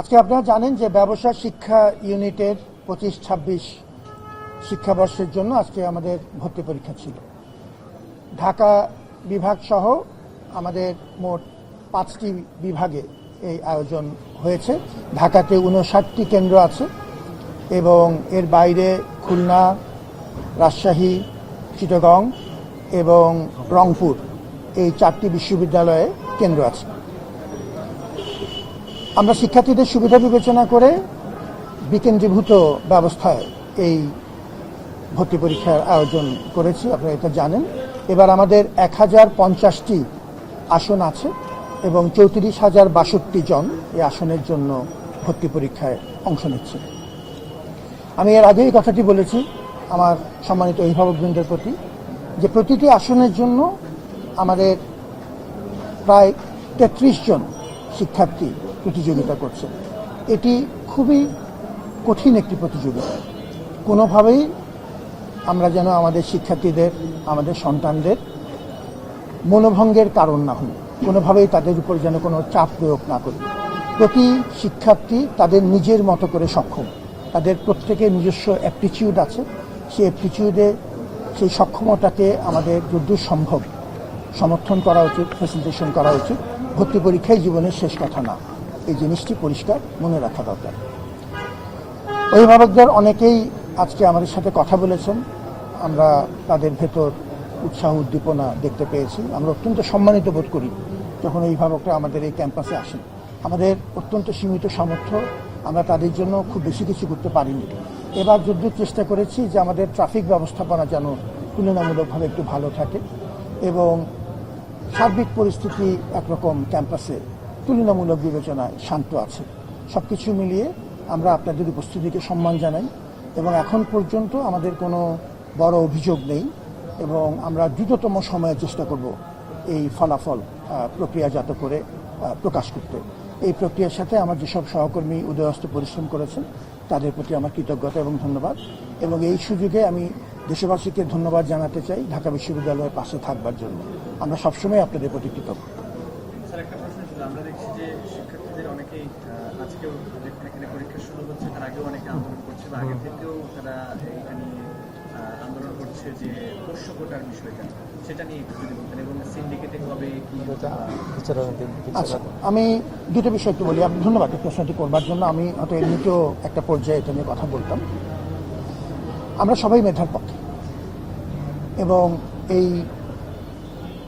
আজকে আপনারা জানেন যে ব্যবসা শিক্ষা ইউনিটের পঁচিশ, ছাব্বিশ শিক্ষাবর্ষের জন্য আজকে আমাদের ভর্তি পরীক্ষা ছিল। ঢাকা বিভাগ সহ আমাদের মোট পাঁচটি বিভাগে এই আয়োজন হয়েছে। ঢাকাতে উনষাটটি কেন্দ্র আছে এবং এর বাইরে খুলনা, রাজশাহী, চিটাগং এবং রংপুর এই চারটি বিশ্ববিদ্যালয়ে কেন্দ্র আছে। আমরা শিক্ষার্থীদের সুবিধা বিবেচনা করে বিকেন্দ্রীভূত ব্যবস্থায় এই ভর্তি পরীক্ষার আয়োজন করেছি, আপনারা এটা জানেন। এবার আমাদের এক হাজার পঞ্চাশটি আসন আছে এবং চৌত্রিশ হাজার বাষট্টি জন এই আসনের জন্য ভর্তি পরীক্ষায় অংশ নিচ্ছে। আমি এর আগেই কথাটি বলেছি আমার সম্মানিত অভিভাবকবৃন্দের প্রতি যে প্রতিটি আসনের জন্য আমাদের প্রায় তেত্রিশ জন শিক্ষার্থী প্রতিযোগিতা করছে। এটি খুবই কঠিন একটি প্রতিযোগিতা। কোনোভাবেই আমরা যেন আমাদের শিক্ষার্থীদের, আমাদের সন্তানদের মনোভঙ্গের কারণ না হই। কোনোভাবেই তাদের উপর যেন কোনো চাপ প্রয়োগ না করি। প্রতি শিক্ষার্থী তাদের নিজের মতো করে সক্ষম। তাদের প্রত্যেকের নিজস্ব অ্যাপটিচিউড আছে। সেই অ্যাপটিচিউডে সেই সক্ষমতাকে আমাদের যদ্দূর সম্ভব সমর্থন করা উচিত ফেসিলিটেশন করা উচিত। ভর্তি পরীক্ষায় জীবনের শেষ কথা না। এই জিনিসটি পরিষ্কার মনে রাখা দরকার। অভিভাবকদের অনেকেই আজকে আমাদের সাথে কথা বলেছেন। আমরা তাদের ভেতর উৎসাহ, উদ্দীপনা দেখতে পেয়েছি। আমরা অত্যন্ত সম্মানিত বোধ করি যখন অভিভাবকরা আমাদের এই ক্যাম্পাসে আসেন। আমাদের অত্যন্ত সীমিত সামর্থ্য, আমরা তাদের জন্য খুব বেশি কিছু করতে পারিনি। এবার যদ্দূর চেষ্টা করেছি যে আমাদের ট্রাফিক ব্যবস্থাপনা যেন তুলনামূলকভাবে একটু ভালো থাকে এবং সার্বিক পরিস্থিতি একরকম ক্যাম্পাসে তুলনামূলক বিবেচনায় শান্ত আছে। সব কিছু মিলিয়ে আমরা আপনাদের উপস্থিতিকে সম্মান জানাই এবং এখন পর্যন্ত আমাদের কোনো বড় অভিযোগ নেই এবং আমরা দ্রুততম সময়ে চেষ্টা করব এই ফলাফল প্রক্রিয়াজাত করে প্রকাশ করতে। এই প্রক্রিয়ার সাথে আমার যেসব সহকর্মী উদয়স্ত পরিশ্রম করেছেন, তাদের প্রতি আমার কৃতজ্ঞতা এবং ধন্যবাদ। এবং এই সুযোগে আমি দেশবাসীকে ধন্যবাদ জানাতে চাই ঢাকা বিশ্ববিদ্যালয়ের পাশে থাকবার জন্য। আমরা সবসময় আপনাদের প্রতি কৃতজ্ঞ। আমরা দেখছি যে শিক্ষার্থীদের অনেকেই আজকেও এখানে পরীক্ষা শুরু হচ্ছে তার আগেও অনেকে আন্দোলন করছে বা আগে থেকেও তারা এখানে আন্দোলন করছে যে পোষ্য কোটার বিষয়টা। সেটা নিয়ে একটু যদি বলতেন এবং সিন্ডিকেটে কবে কি আচ্ছা। আমি দুটো বিষয় একটু বলি। আপনি ধন্যবাদ এই প্রশ্নটি করবার জন্য। আমি হয়তো এমনিতেও একটা পর্যায়ে এটা নিয়ে কথা বলতাম। আমরা সবাই মেধার পক্ষে। এবং এই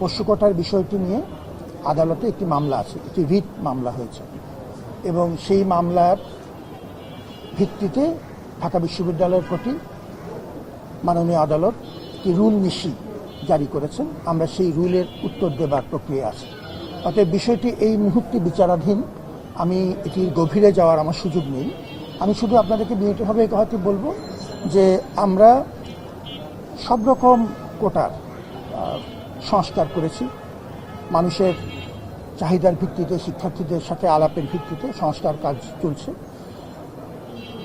পশুকটার বিষয়টি নিয়ে আদালতে একটি মামলা আছে, একটি রিট মামলা হয়েছে। এবং সেই মামলার ভিত্তিতে ঢাকা বিশ্ববিদ্যালয়ের প্রতি মাননীয় আদালত একটি রুল নিশি জারি করেছেন। আমরা সেই রুলের উত্তর দেবার প্রক্রিয়া আছে। অতএব বিষয়টি এই মুহূর্তে বিচারাধীন। আমি এটির গভীরে যাওয়ার আমার সুযোগ নেই। আমি শুধু আপনাদেরকে বিনীতভাবে কথাটি বলব যে আমরা সব রকম কোটার সংস্কার করেছি। মানুষের চাহিদার ভিত্তিতে, শিক্ষার্থীদের সাথে আলাপের ভিত্তিতে সংস্কার কাজ চলছে।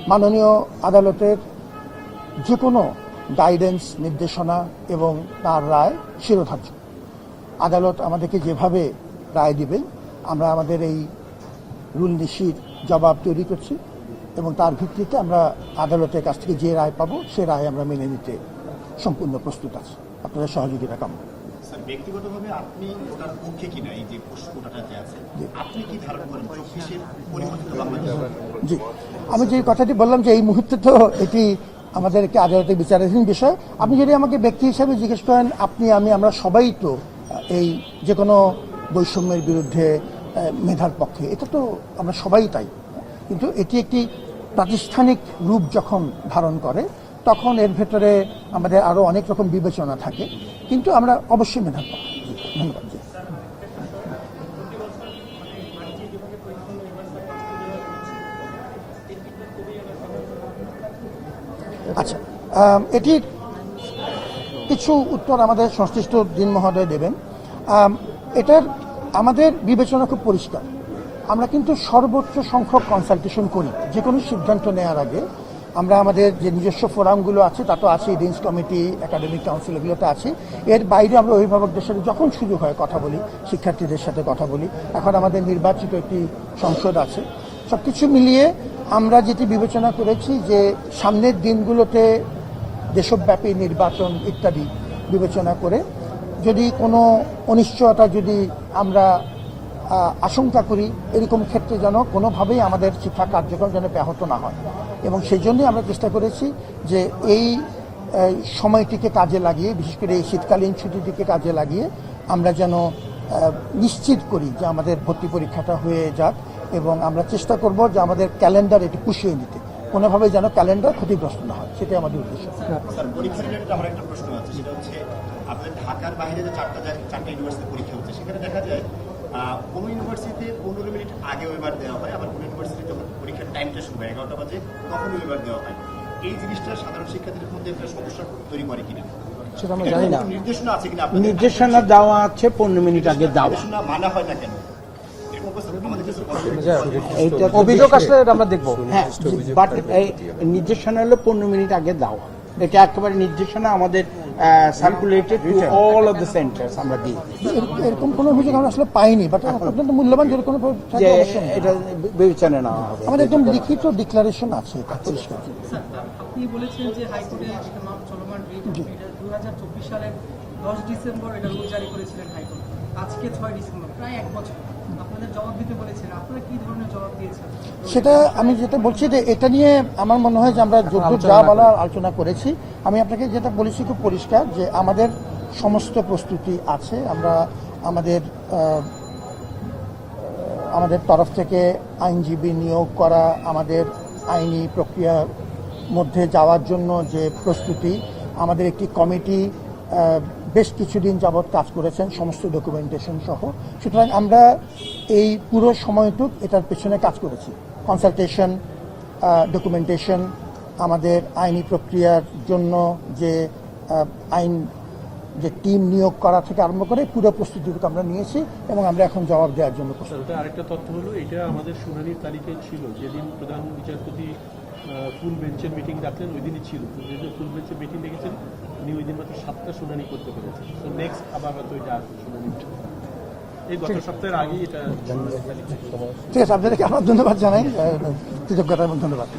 মাননীয় আদালতের যে কোনো গাইডেন্স নির্দেশনা এবং তার রায় শিরোধার্য। আদালত আমাদেরকে যেভাবে রায় দিবে আমরা আমাদের এই রুল নিশির জবাব তৈরি করছি এবং তার ভিত্তিতে আমরা আদালতের কাছ থেকে যে রায় পাবো, সে রায় আমরা মেনে নিতে সম্পূর্ণ প্রস্তুত আছি। আপনাদের সহযোগিতা কামনা। ব্যক্তিগতভাবে আপনি ওটার পক্ষে কিনা এই যে আছে। আপনি কি ধারণা করেন? চব্বিশের পরিবর্তিত বাংলাদেশ? জি। আমি যে কথাটি বললাম যে এই মুহূর্তে তো এটি আমাদেরকে আদালতে বিচারাধীন বিষয়। আপনি যদি আমাকে ব্যক্তি হিসাবে জিজ্ঞেস করেন আপনি আমি আমরা সবাই তো এই যে কোনো বৈষম্যের বিরুদ্ধে মেধার পক্ষে এটা তো আমরা সবাই তাই। কিন্তু এটি একটি প্রাতিষ্ঠানিক রূপ যখন ধারণ করে তখন এর ভেতরে আমাদের আরও অনেক রকম বিবেচনা থাকে। কিন্তু আমরা অবশ্যই পক্ষে ধন্যবাদ। আচ্ছা এটির কিছু উত্তর আমাদের সংশ্লিষ্ট দিন মহোদয় দেবেন। এটার আমাদের বিবেচনা খুব পরিষ্কার। আমরা কিন্তু সর্বোচ্চ সংখ্যক কনসালটেশন করি। যে কোনো সিদ্ধান্ত নেওয়ার আগে আমরা আমাদের যে নিজস্ব ফোরামগুলো আছে, তা তো আছে ডিন্স কমিটি একাডেমিক কাউন্সিল এগুলোতে আছে। এর বাইরে আমরা অভিভাবকদের সাথে যখন সুযোগ হয় কথা বলি, শিক্ষার্থীদের সাথে কথা বলি। এখন আমাদের নির্বাচিত একটি সংসদ আছে। সব কিছু মিলিয়ে আমরা যেটি বিবেচনা করেছি যে সামনের দিনগুলোতে দেশব্যাপী নির্বাচন ইত্যাদি বিবেচনা করে যদি কোনো অনিশ্চয়তা যদি আমরা আশঙ্কা করি এরকম ক্ষেত্রে যেন কোনোভাবেই আমাদের শিক্ষা কার্যক্রম যেন ব্যাহত না হয়। এবং সেই জন্যই আমরা চেষ্টা করেছি যে এই সময়টিকে কাজে লাগিয়ে, বিশেষ করে এই শীতকালীন ছুটিটিকে কাজে লাগিয়ে আমরা যেন নিশ্চিত করি যে আমাদের ভর্তি পরীক্ষাটা হয়ে যাক এবং আমরা চেষ্টা করব যে আমাদের ক্যালেন্ডার এটি পুষিয়ে নিতে। কোনোভাবে যেন ক্যালেন্ডার ক্ষতিগ্রস্ত না হয়, সেটাই আমাদের উদ্দেশ্য। ঢাকার বাইরে যে চারটা চারটা ইউনিভার্সিটি পরীক্ষা হচ্ছে, সেখানে দেখা যায় কোনো ইউনিভার্সিটিতে পনেরো মিনিট আগে ওয়েবার দেওয়া হয় আবার কোনো ইউনিভার্সিটি যখন পরীক্ষার টাইমটা শুরু হয় এগারোটা বাজে তখন ওয়েবার দেওয়া হয়। এই জিনিসটা সাধারণ শিক্ষার্থীদের মধ্যে একটা সমস্যা তৈরি করে কিনা? সেটা আমরা জানি না। নির্দেশনা আছে কিনা নির্দেশনা দেওয়া আছে পনেরো মিনিট আগে দেওয়া। মানা হয় না কেন? এরকম অবস্থা আমাদের কাছে এইটা তো অভিযোগ আসলে আমরা দেখব। হ্যাঁ বাট এই নির্দেশনা হলো পনেরো মিনিট আগে দেওয়া। এটা একেবারে নির্দেশনা আমাদের circulated to all of the centres আমরা দিই। এরকম- কোনো অভিযোগ আমরা আসলে পাইনি বাট অত্যন্ত মূল্যবান যদি কোনো থাকে যে অবশ্যই নেব। এটা বিবেচনা নেওয়া হবে। আমাদের একদম লিখিত ডিক্লারেশন আছে পরিষ্কার। আপনি বলেছেন যে হাইকোর্টে একটা মাপ চলমান রিট দু হাজার চব্বিশ সালের দশ ডিসেম্বর এটা রুল জারি করেছিলেন হাইকোর্ট। আজকে ছয় ডিসেম্বর প্রায় এক বছর। সেটা আমি যেটা বলছি যে এটা নিয়ে আমার মনে হয় যে আমরা যদ্দূর যা বলার আলোচনা করেছি আমি আপনাকে যেটা বলেছি খুব পরিষ্কার যে আমাদের সমস্ত প্রস্তুতি আছে আমরা আমাদের আমাদের তরফ থেকে আইনজীবী নিয়োগ করা আমাদের আইনি প্রক্রিয়ার মধ্যে যাওয়ার জন্য যে প্রস্তুতি আমাদের একটি কমিটি বেশ কিছুদিন যাবৎ কাজ করেছেন, সমস্ত ডকুমেন্টেশন সহ। সুতরাং আমরা এই পুরো সময়টুক এটার পেছনে কাজ করেছি। কনসালটেশন ডকুমেন্টেশন আমাদের আইনি প্রক্রিয়ার জন্য যে আইন, যে টিম নিয়োগ করা থেকে আরম্ভ করে পুরো প্রস্তুতিটুকু আমরা নিয়েছি এবং আমরা এখন জবাব দেওয়ার জন্য আরেকটা তথ্য হলো, এটা আমাদের শুনানির তালিকায় ছিল, যেদিন প্রধান বিচারপতি ফুল বেঞ্চের মিটিং ডাকলেন ওই দিনই ছিল। ফুল বেঞ্চের মিটিং ডেকেছেন উনি ওই দিন মাত্র সাতটা শুনানি করতে পেরেছেন। তো নেক্সট আবার হয়তো এটা শুনানি এই গত সপ্তাহের আগেই এটা ঠিক আছে আপনাদেরকে আমার ধন্যবাদ জানাই। কৃতজ্ঞতা এবং ধন্যবাদ।